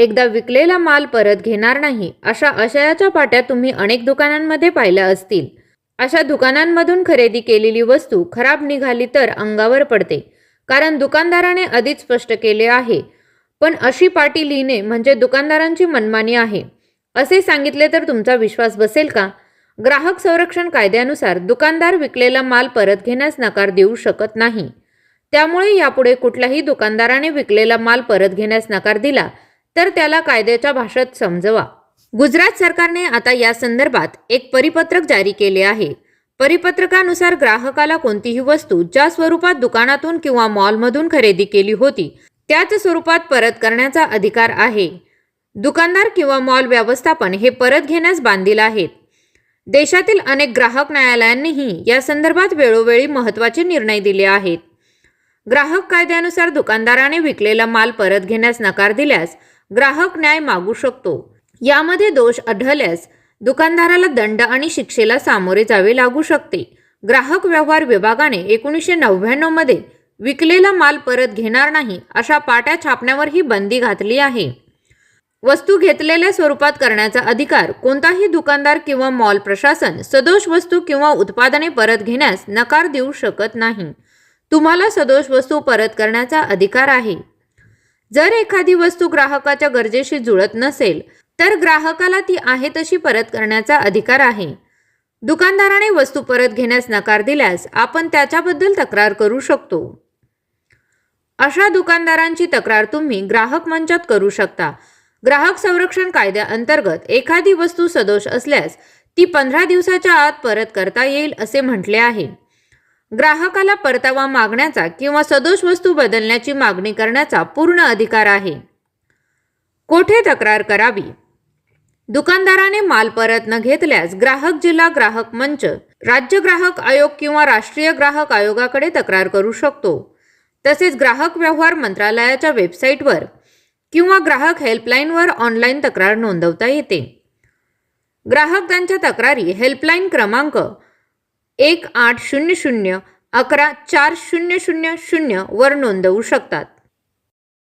एकदा विकलेला माल परत घेणार नाही अशा आशयाच्या पाट्या तुम्ही अनेक दुकानांमध्ये पाहिल्या असतील. अशा दुकानांमधून खरेदी केलेली वस्तू खराब निघाली तर अंगावर पडते कारण दुकानदाराने आधीच स्पष्ट केले आहे. पण अशी पाटी लिहिणे म्हणजे दुकानदारांची मनमानी आहे. असे सांगितले तर तुमचा विश्वास बसेल का? ग्राहक संरक्षण कायद्यानुसार दुकानदार विकलेला माल परत घेण्यास नकार देऊ शकत नाही. त्यामुळे यापुढे कुठल्याही दुकानदाराने विकलेला माल परत घेण्यास नकार दिला तर त्याला कायद्याच्या भाषेत समजवा. गुजरात सरकारने आता या संदर्भात एक परिपत्रक जारी केले आहे. परिपत्रकानुसार ग्राहकाला कोणतीही वस्तू ज्या स्वरूपात दुकानातून किंवा मॉलमधून खरेदी केली होती त्याच स्वरूपात परत करण्याचा अधिकार आहे. दुकानदार किंवा मॉल व्यवस्थापन हे परत घेण्यास बांधील आहेत. देशातील अनेक ग्राहक न्यायालयांनीही या संदर्भात वेळोवेळी महत्त्वाचे निर्णय दिले आहेत. ग्राहक कायद्यानुसार दुकानदाराने विकलेला माल परत घेण्यास नकार दिल्यास ग्राहक न्याय मागू शकतो. यामध्ये दोष आढळल्यास दुकानदाराला दंड आणि शिक्षेला सामोरे जावे लागू शकते. ग्राहक व्यवहार विभागाने एकोणीसशे नव्याण्णवमध्ये विकलेला माल परत घेणार नाही अशा पाट्या छापण्यावर ही बंदी घातली आहे. वस्तू घेतलेल्या स्वरूपात करण्याचा अधिकार कोणताही दुकानदार किंवा मॉल प्रशासन सदोष वस्तू किंवा उत्पादने परत घेण्यास नकार देऊ शकत नाही. तुम्हाला सदोष वस्तू परत करण्याचा अधिकार आहे. जर एखादी वस्तू ग्राहकाच्या गरजेशी जुळत नसेल तर ग्राहकाला ती आहे तशी परत करण्याचा अधिकार आहे. दुकानदाराने वस्तू परत घेण्यास नकार दिल्यास आपण त्याच्याबद्दल तक्रार करू शकतो. अशा दुकानदारांची तक्रार तुम्ही ग्राहक मंचात करू शकता. ग्राहक संरक्षण कायद्याअंतर्गत एखादी वस्तू सदोष असल्यास ती पंधरा दिवसाच्या आत परत करता येईल असे म्हटले आहे. ग्राहकाला परतावा मागण्याचा किंवा सदोष वस्तू बदलण्याची मागणी करण्याचा पूर्ण अधिकार आहे. कोठे तक्रार करावी? दुकानदाराने माल परत न घेतल्यास ग्राहक जिल्हा ग्राहक मंच राज्य ग्राहक आयोग किंवा राष्ट्रीय ग्राहक आयोगाकडे तक्रार करू शकतो. तसेच ग्राहक व्यवहार मंत्रालयाच्या वेबसाईटवर किंवा ग्राहक हेल्पलाईनवर ऑनलाईन तक्रार नोंदवता येते. ग्राहक त्यांच्या तक्रारी हेल्पलाईन क्रमांक एक आठ शून्य शून्य अकरा चार शून्य शून्य शून्य वर नोंदवू शकतात.